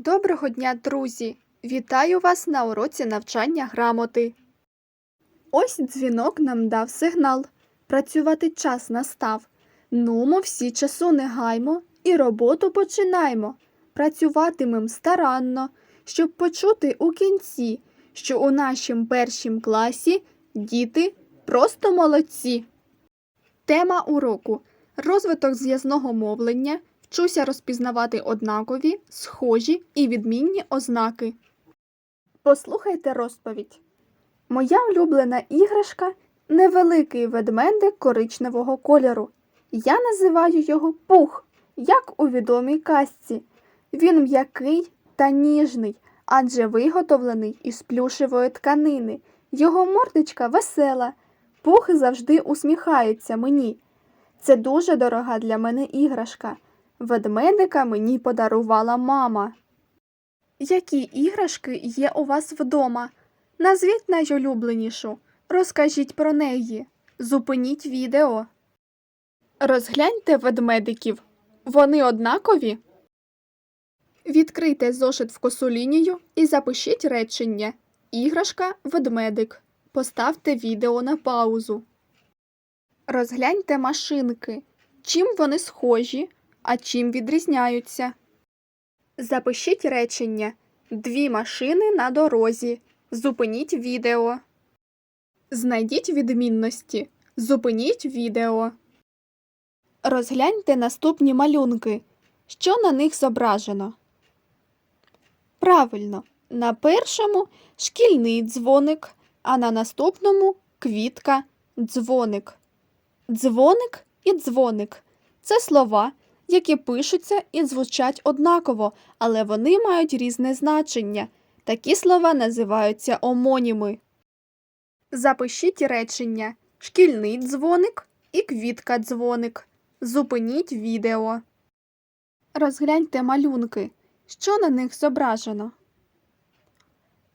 Доброго дня, друзі! Вітаю вас на уроці навчання грамоти. Ось дзвінок нам дав сигнал. Працювати час настав. Нумо всі часу не гаймо і роботу починаймо. Працюватимем старанно, щоб почути у кінці, що у нашім першім класі діти просто молодці. Тема уроку розвиток зв'язного мовлення. Вчуся розпізнавати однакові, схожі і відмінні ознаки. Послухайте розповідь. Моя улюблена іграшка невеликий ведмедик коричневого кольору. Я називаю його пух, як у відомій казці. Він м'який та ніжний, адже виготовлений із плюшевої тканини. Його мордочка весела. Пух завжди усміхається мені. Це дуже дорога для мене іграшка. Ведмедика мені подарувала мама. Які іграшки є у вас вдома? Назвіть найулюбленішу. Розкажіть про неї. Зупиніть відео. Розгляньте ведмедиків. Вони однакові. Відкрийте зошит в косу лінію і запишіть речення. Іграшка ведмедик. Поставте відео на паузу. Розгляньте машинки. Чим вони схожі, а чим відрізняються. Запишіть речення. Дві машини на дорозі. Зупиніть відео. Знайдіть відмінності. Зупиніть відео. Розгляньте наступні малюнки. Що на них зображено? Правильно, на першому шкільний дзвоник, а на наступному квітка, дзвоник. Дзвоник і дзвоник це слова, які пишуться і звучать однаково, але вони мають різне значення. Такі слова називаються омоніми. Запишіть речення шкільний дзвоник і квітка дзвоник. Зупиніть відео. Розгляньте малюнки. Що на них зображено?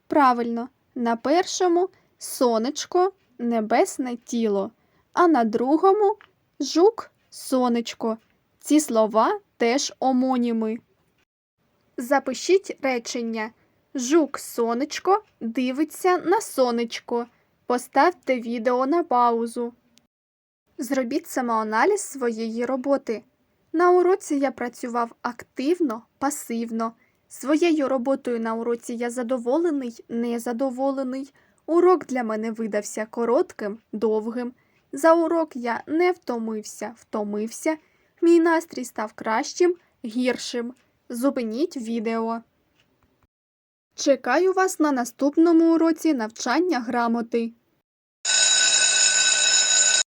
Правильно, на першому сонечко, небесне тіло, а на другому жук, сонечко. Ці слова теж омоніми. Запишіть речення. Жук сонечко дивиться на сонечко. Поставте відео на паузу. Зробіть самоаналіз своєї роботи. На уроці я працював активно, пасивно. Своєю роботою на уроці я задоволений, незадоволений. Урок для мене видався коротким, довгим. За урок я не втомився, втомився. Мій настрій став кращим, гіршим. Зупиніть відео. Чекаю вас на наступному уроці навчання грамоти.